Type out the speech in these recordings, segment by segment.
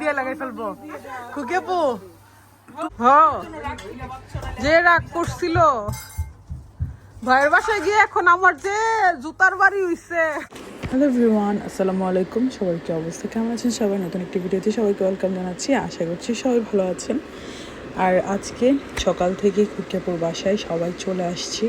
দিয়ে লাগাই ফেলব। খুকেপু যে রাগ করছিল। ভাইয়ের বাসায় গিয়ে এখন আমার যে জুতার বাড়ি হইছে। হ্যালো এভরিওয়ান আসসালামু আলাইকুম। সবাই কি অবস্থা? কেমন আছেন? সবাই নতুন একটি ভিডিওতে সবাইকে ওয়েলকাম জানাচ্ছি। আশা করছি সবাই ভালো আছেন। আর আজকে সকাল থেকে খুকিয়াপুর বাসায় সবাই চলে আসছি।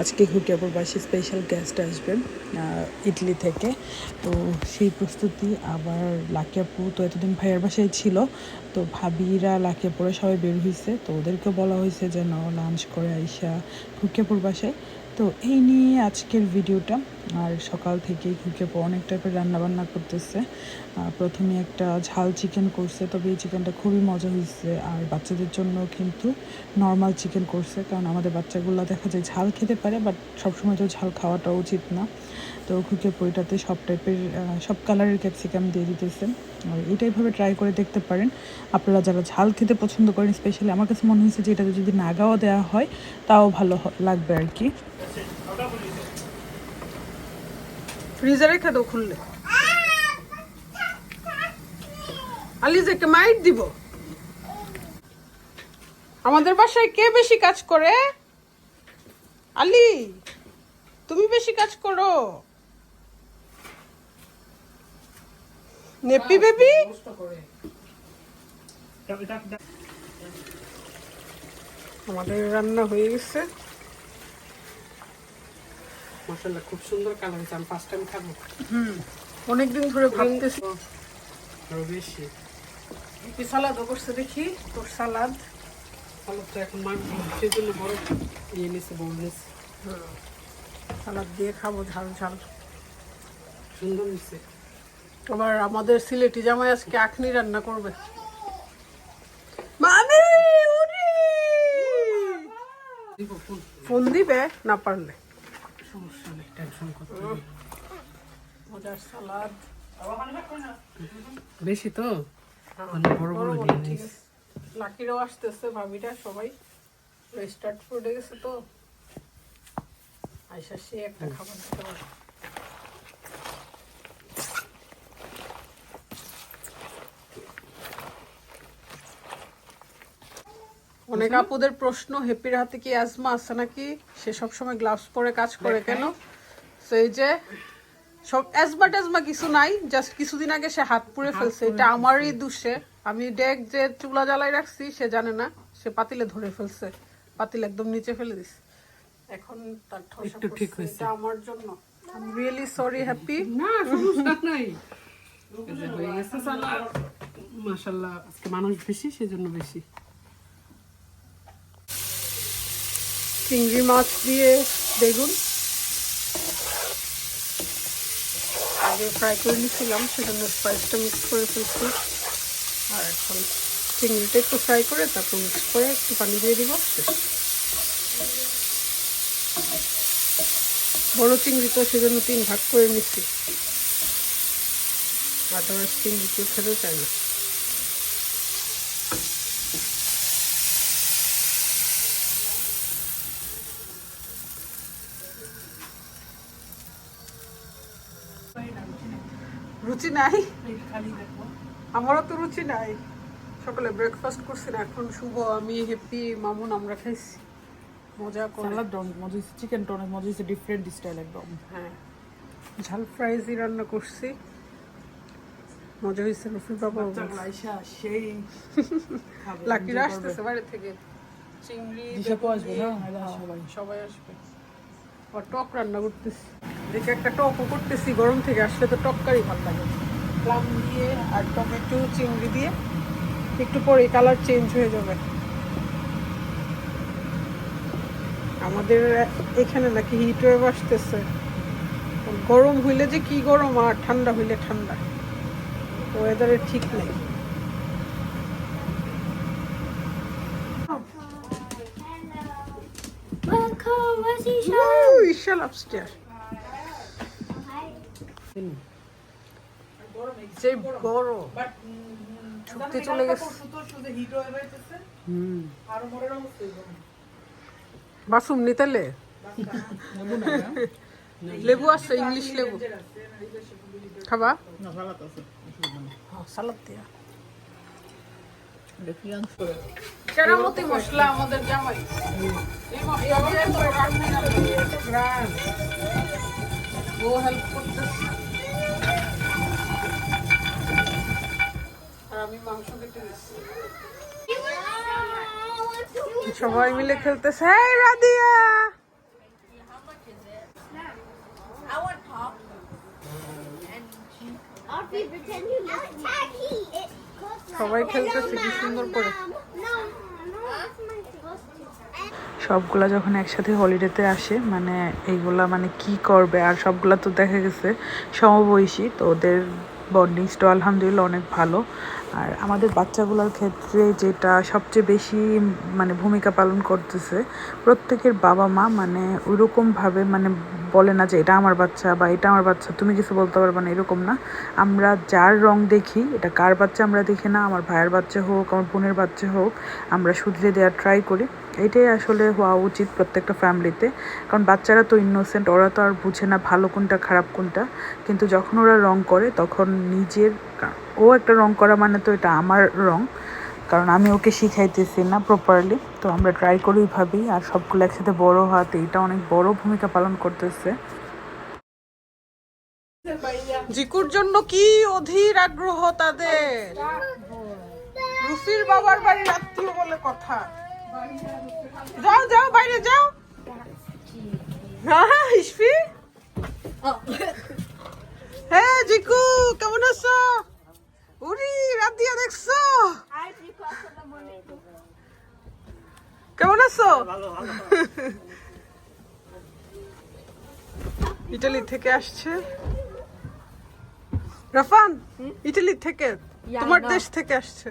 আজকে খুকিয়াপুর বাসায় স্পেশাল গেস্ট আসবেন ইডলি থেকে। তো সেই প্রস্তুতি আবার লাকিয়াপু তো এতদিন ভাইয়ের বাসায় ছিল, তো ভাবিরা লাকিয়াপুরে সবাই বের হয়েছে তো ওদেরকে বলা হয়েছে যেন লাঞ্চ করে আইসা খুকিয়াপুর বাসায়। তো এই নিয়ে আজকের ভিডিওটা আর সকাল থেকেই খুকিয়াপু অনেক টাইপের রান্নাবান্না করতেছে। প্রথমে একটা ঝাল চিকেন করছে, তবে এই চিকেনটা খুবই মজা হয়েছে আর বাচ্চাদের জন্য কিন্তু নর্মাল চিকেন করছে, কারণ আমাদের বাচ্চাগুলো দেখা যায় ঝাল খেতে পারে বাট সবসময় তো ঝাল খাওয়াটা উচিত না। তো খুকিয়াপু এটাতে সব টাইপের সব কালারের ক্যাপসিকাম দিয়ে দিতেছে। আর এটাইভাবে ট্রাই করে দেখতে পারেন। আপনারা যারা ঝাল খেতে পছন্দ করেন স্পেশালি আমার কাছে মনে হয়েছে যে এটাতে যদি নাগাও দেওয়া হয়, তাও ভালো লাগবে আর কি। ফ্রিজে রেখে দাও খুললে। আলিজাকে মাইট দিব। আমাদের বাসায় কে বেশি কাজ করে? আলি, তুমি বেশি কাজ করো। Nappy baby? আমাদের রান্না হয়ে গেছে। মাসাল্লাহ খুব সুন্দর কালার হয়েছে আমি ফার্স্ট টাইম খাব। অনেকদিন ধরে ভাবতেছি। আরও বেশি। কি সালাদও করছে দেখি তোর সালাদ। তো এখন সেই জন্য বড় ইয়ে সালাদ দিয়ে খাব ঝাল ঝাল। সুন্দর নিচ্ছে আবার আমাদের সিলেটি জামাই আজকে আখনি রান্না করবে। মামি ফোন দিবে না পারলে। সমস্যা নেই টেনশন করতে নেই। মজার সালাদ। বেশি তো? মানে বড় বড় নিয়ে নিস। লাকিরাও আসতেছে ভাবিরা সবাই। স্টার্ট ফুডে গেছে তো। আইসা সে একটা খাবার দিতে পারে অনেক আপুদের প্রশ্ন হেপির হাতে কি অ্যাজমা আছে নাকি? সে সব সময় গ্লাভস পরে কাজ করে কেন? তো এই যে সব অ্যাজমা ট্যাজমা কিছু নাই জাস্ট কিছুদিন আগে সে হাত পুড়ে ফেলছে। এটা আমারই দোষে। আমি ডেক যে চুলা জ্বালাই রাখছি সে জানে না। সে পাতিলে ধরে ফেলছে। পাতিল একদম নিচে ফেলে দিস এখন তার ঠসা একটু ঠিক হয়েছে। এটা আমার জন্য। আই রিয়েলি সরি হ্যাপি না সমস্যা নাই। হয়ে গেছে আজকে মানুষ বেশি সেজন্য বেশি। চিংড়ি মাছ দিয়ে বেগুন। আগে ফ্রাই করে নিয়েছিলাম, সেজন্য স্পাইসটা মিক্স করে ফেলছি। আর এখন চিংড়িটা একটু ফ্রাই করে তারপর মিক্স করে একটু পানি দিয়ে দিব। বড় চিংড়ি তো সেজন্য তিন ভাগ করে নিচ্ছি। আদারওয়াইজ চিংড়ি কেউ খেতে চায় না। রুচি নাই। আমারও তো রুচি নাই। সকালে ব্রেকফাস্ট করছি না এখন শুভ আমি হ্যাপি মামুন আমরা খাইছি। মজা করে। অনেক মজা হয়েছে চিকেনটা অনেক মজা হয়েছে ডিফারেন্ট স্টাইল একদম। হ্যাঁ। ঝাল ফ্রাইজি রান্না করছি। মজা হয়েছে রফি বাবা সেই লাকিরা আসতেছে বাইরে থেকে। চিংড়ি হ্যাঁ। সবাই আসবে। আর টক রান্না করতেছি। দেখে একটা টকও করতেছি গরম থেকে আসলে তো টককারই ভালো লাগে। প্লাম দিয়ে আর টমেটো চিংড়ি দিয়ে একটু পরে কালার চেঞ্জ হয়ে যাবে। আমাদের এখানে নাকি হিট ওয়েভ আসতেছে। গরম হইলে যে কি গরম আর ঠান্ডা হইলে ঠান্ডা। ওয়েদারের ঠিক নেই। Welcome, where's Woo, যে বড় সত্যি চলে গেছে। হুম। বাসুম নিতেলে লেবু আছে ইংলিশ লেবু। খাবা? হ্যাঁ, সালাদ দিয়া। কেরামতি মশলা আমাদের জামাই। এই মশলা। ও হেল্প করতেছে। সবাই মিলে খেলতেছে। রাদিয়া সবাই খেলতেছে, কি সুন্দর করে. সবগুলা যখন একসাথে হলিডেতে আসে মানে এইগুলা মানে কি করবে? আর সবগুলা তো দেখা গেছে সমবয়সী, তো ওদের বন্ডিংসটা আলহামদুলিল্লাহ অনেক ভালো। আর আমাদের বাচ্চাগুলোর ক্ষেত্রে যেটা সবচেয়ে বেশি মানে ভূমিকা পালন করতেছে, প্রত্যেকের বাবা মা মানে ওইরকমভাবে মানে বলে না যে এটা আমার বাচ্চা বা এটা আমার বাচ্চা, তুমি কিছু বলতে পারবে না, এরকম না। আমরা যার রং দেখি, এটা কার বাচ্চা আমরা দেখি না, আমার ভাইয়ের বাচ্চা হোক, আমার বোনের বাচ্চা হোক, আমরা শুধরে দেওয়ার ট্রাই করি। এটাই আসলে হওয়া উচিত প্রত্যেকটা ফ্যামিলিতে কারণ বাচ্চারা তো ইনোসেন্ট ওরা তো আর বুঝে না ভালো কোনটা খারাপ কোনটা। কিন্তু যখন ওরা রং করে, তখন নিজের ও একটা রং করা মানে তো এটা আমার রং, কারণ আমি ওকে শিখাইতেছি না প্রপারলি তো আমরা ট্রাই করি ভাবি আর সবগুলো একসাথে বড় হওয়াতে এটা অনেক বড় ভূমিকা পালন করতেছে। জিকুর জন্য কি অধীর আগ্রহ তাদের? রুফির বাবার বাড়ির আত্মীয় বলে কথা। যাও যাও, বাইরে যাও। হ্যাঁ ইসফি হ্যাঁ জিকু, কেমন আছো? উরি রাত দিয়া দেখছ কেমন আছো? ইটালি থেকে আসছে। রাফান ইটালি থেকে তোমার দেশ থেকে আসছে.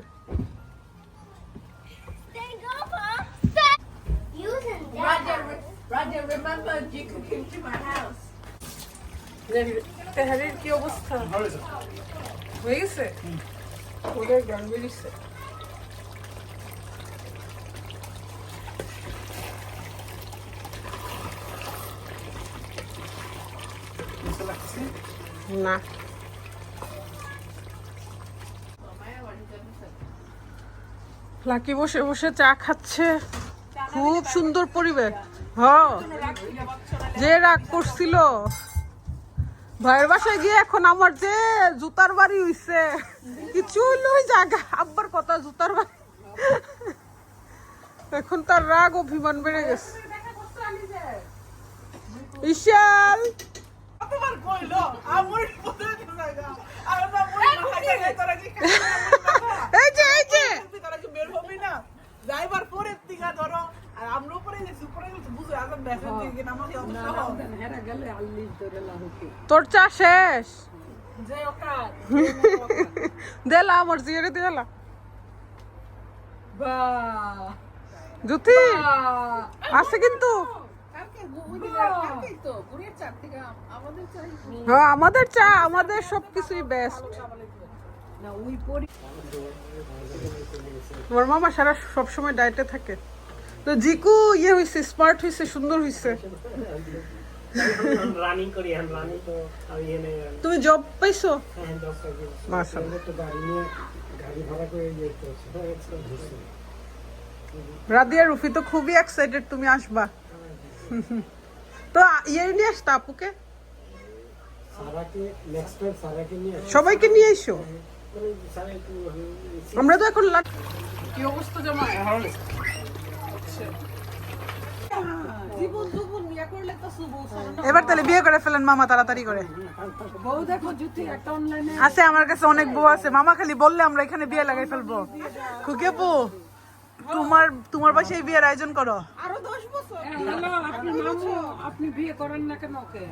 তেহারির কি অবস্থা? হয়ে গেছে ওদের গান বেরিয়েছে না। লাকি বসে বসে চা খাচ্ছে। খুব সুন্দর পরিবেশ। হ যে রাগ করছিল। ভাইয়ের বাসায় গিয়ে এখন আমার যে জুতার বাড়ি হইছে কিছু হইলে ওই জায়গা আব্বার কথা জুতার বাড়ি। এখন তার রাগ অভিমান বেড়ে গেছে। ইশাল এই যে এই যে যাইবার ধরো আর আমরা উপরে গেছি উপরে গেছি বুঝে আগে ব্যাসের দিকে নামাজি অবস্থা হবে তোর চা শেষ? যে ওকার দেলা আমার জিয়ারে দেলা বা। জুতি আছে কিন্তু। হ্যাঁ আমাদের চা আমাদের সবকিছুই বেস্ট তোমার মামা সারা সবসময় ডায়েটে থাকে। তো জিকু ইয়ে হয়েছে স্মার্ট হয়েছে সুন্দর হয়েছে রানিং করি আমি রানিং তো আমি এনে তুমি জব পাইছো? হ্যাঁ দশ টাকা মাশাআল্লাহ। তো গাড়ি নিয়ে গাড়ি ভাড়া করে ইয়ে হ্যাঁ রাদিয়া রুফি তো খুবই এক্সাইটেড তুমি আসবা। তো ইয়ে নিয়ে আসতা আপুকে। সবাইকে নিয়ে এসো আমি- আমরা তো এখন কি অবস্থা জামাই জীবন জীবন ইয়া করলে তো শুভ এবার তাহলে বিয়ে করে ফেলেন মামা তাড়াতাড়ি করে। বউ দেখো জুতি একটা অনলাইনে আছে আমার কাছে অনেক বউ আছে। মামা খালি বললে আমরা এখানে বিয়ে লাগাই ফেলব। খুকেপু তোমার তোমার পাশে এই বিয়ের আয়োজন করো। আরও দশ বছর। আপনি আপনি বিয়ে করেন না কেন ওকে?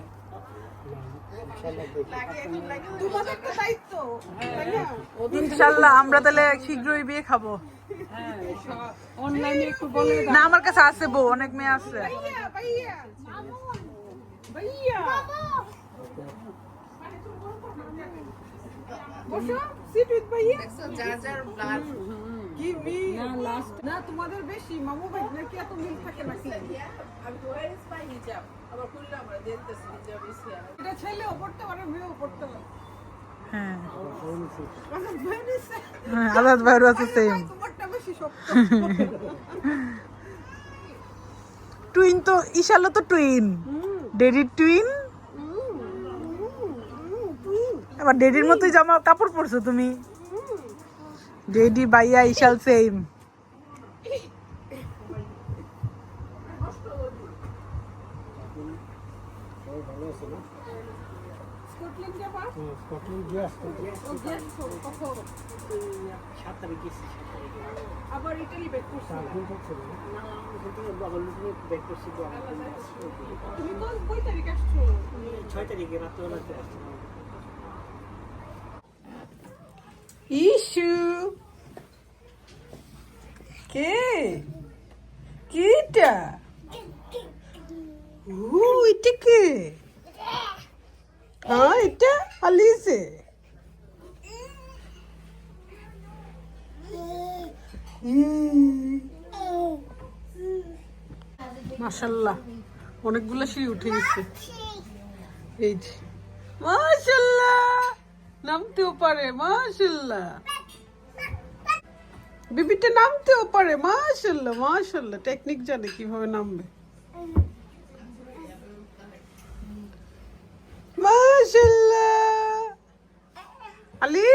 ইনশাল্লাহ, আমরা তাহলে শীঘ্রই বিয়ে খাব। না, আমার কাছে আছে বউ, অনেক মেয়ে আছে। না তোমাদের বেশি, মামু ভাই, নাকি এত মিল থাকে নাকি? এটা ছেলেও পড়তে পারে মেয়েও পড়তে পারে। হ্যাঁ। ভাই হ্যাঁ, আজাদ ভাইয়ের আছে সেম টুইন তো ইশালো তো টুইন ডেডির টুইন আবার ডেডির মতোই জামা কাপড় পরছো তুমি। ডেডি বাইয়া ইশাল সেম সবাই ভালো আছে না হ্যাঁ, স্কটল্যান্ড গিয়ে আসতে আবার ইটালি ব্যাক করছ। চার দিন হচ্ছে না তুমি কোন কই তারিখ আসছো? ইস্যু কে? কিটা? ও এটা কে? হ্যাঁ এটা আলিসে মাশাল্লাহ, অনেকগুলো সিঁড়ি উঠে গেছে। এই যে, মাশাল্লাহ, নামতেও পারে, মাশাল্লাহ। বিবিটা নামতেও পারে, মাশাল্লাহ মাশাল্লাহ। টেকনিক জানে কীভাবে নামবে। মাশাল্লাহ আলী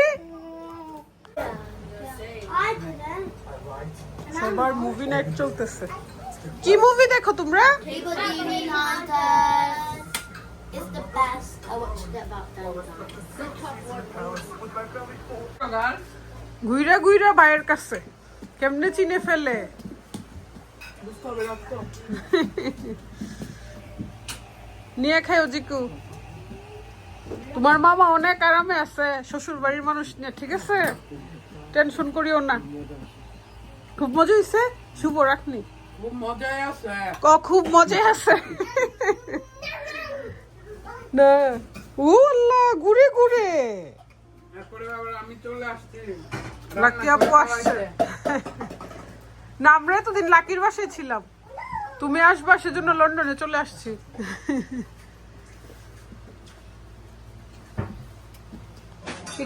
সবার মুভি নাইট চলতেছে। কি মুভি দেখো তোমরা. ঘুইরা ঘুইরা ভাইয়ের কাছে। কেমনে চিনে ফেলে? নিয়ে খাইও জিকু। তোমার মামা অনেক আরামে আছে শ্বশুর বাড়ির মানুষ নিয়ে ঠিক আছে? টেনশন করিও না। খুব মজা হয়েছে শুভ রাখনি ক খুব মজা আছে? না। ও আল্লাহ ঘুরে ঘুরে। লাকি আপু আসছে। না আমরা এতদিন লাকির বাসায় ছিলাম। তুমি আসবা সেজন্য লন্ডনে চলে আসছি।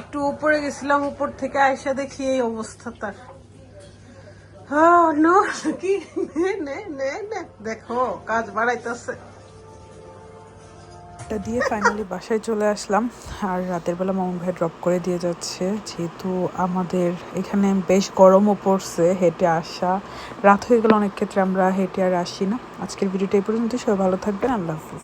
একটু উপরে গেছিলাম, উপর থেকে আয়সা দেখি এই অবস্থা তার। কি? দেখো, কাজ বাড়াইতেছে। এটা দিয়ে ফাইনালি বাসায় চলে আসলাম, আর রাতের বেলা মামুন ভাই ড্রপ করে দিয়ে যাচ্ছে। যেহেতু আমাদের এখানে বেশ গরমও পড়ছে, হেঁটে আসা। রাত হয়ে গেলে অনেক ক্ষেত্রে আমরা হেঁটে আর আসি না। আজকের ভিডিওটা এই পর্যন্ত সবাই ভালো থাকবেন, আল্লাহ হাফিজ।